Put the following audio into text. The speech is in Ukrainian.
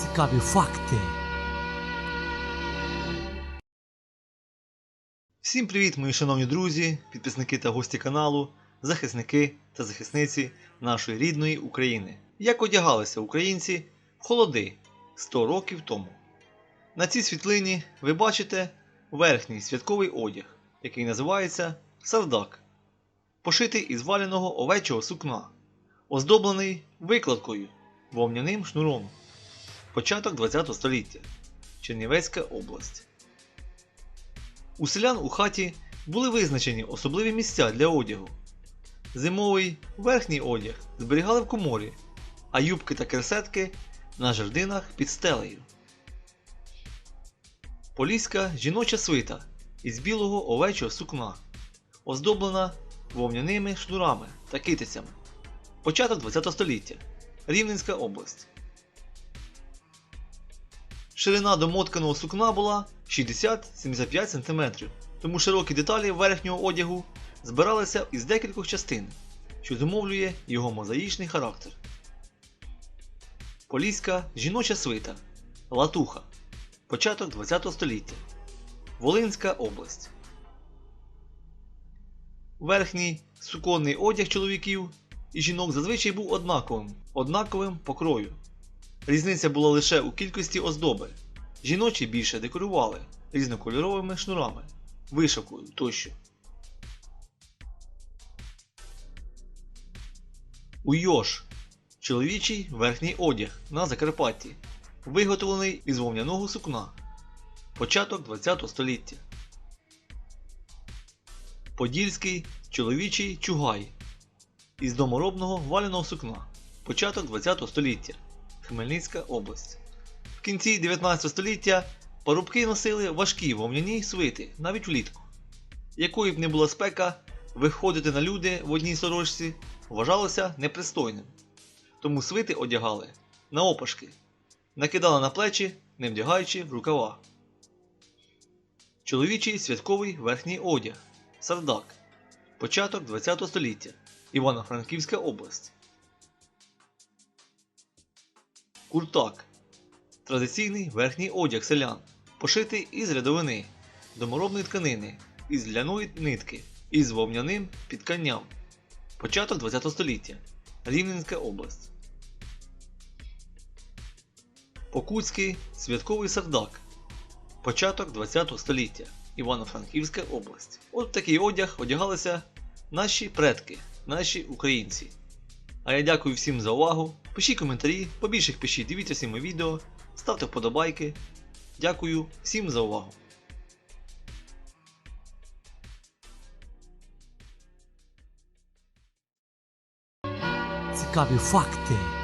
Цікаві факти. Всім привіт, мої шановні друзі, підписники та гості каналу, захисники та захисниці нашої рідної України. Як одягалися українці в холоди 100 років тому. На цій світлині ви бачите верхній святковий одяг, який називається сардак, пошитий із валяного овечого сукна, оздоблений викладкою вовняним шнуром. Початок ХХ століття. Чернівецька область. У селян у хаті були визначені особливі місця для одягу. Зимовий верхній одяг зберігали в коморі, а юбки та керсетки на жердинах під стелею. Поліська жіноча свита із білого овечого сукна, оздоблена вовняними шнурами та китицями. Початок ХХ століття. Рівненська область. Ширина домотканого сукна була 60-75 см, тому широкі деталі верхнього одягу збиралися із декількох частин, що зумовлює його мозаїчний характер. Поліська жіноча свита Латуха. Початок ХХ століття. Волинська область. Верхній суконний одяг чоловіків і жінок зазвичай був однаковим, однаковим покрою. Різниця була лише у кількості оздоби. Жіночі більше декорували різнокольоровими шнурами, вишивкою тощо. Уйош чоловічий верхній одяг на Закарпатті, виготовлений із вовняного сукна. Початок ХХ століття. Подільський чоловічий чугай із доморобного валяного сукна. Початок ХХ століття. Хмельницька область. В кінці 19 століття парубки носили важкі вовняні свити навіть влітку. Якою б не була спека, виходити на люди в одній сорочці вважалося непристойним. Тому свити одягали на опашки, накидали на плечі, не вдягаючи в рукава. Чоловічий святковий верхній одяг Сардак. Початок ХХ століття. Івано-Франківська область. Куртак традиційний верхній одяг селян, пошитий із рядовини, доморобної тканини, із ляної нитки, із вовняним підканням. Початок ХХ століття. Рівненська область. Покутський святковий сардак. Початок ХХ століття. Івано-Франківська область. От такий одяг одягалися наші предки, наші українці. А я дякую всім за увагу. Пишіть коментарі, побільше їх пишіть, дивіться всі мої відео, ставте вподобайки. Дякую всім за увагу. Цікаві факти.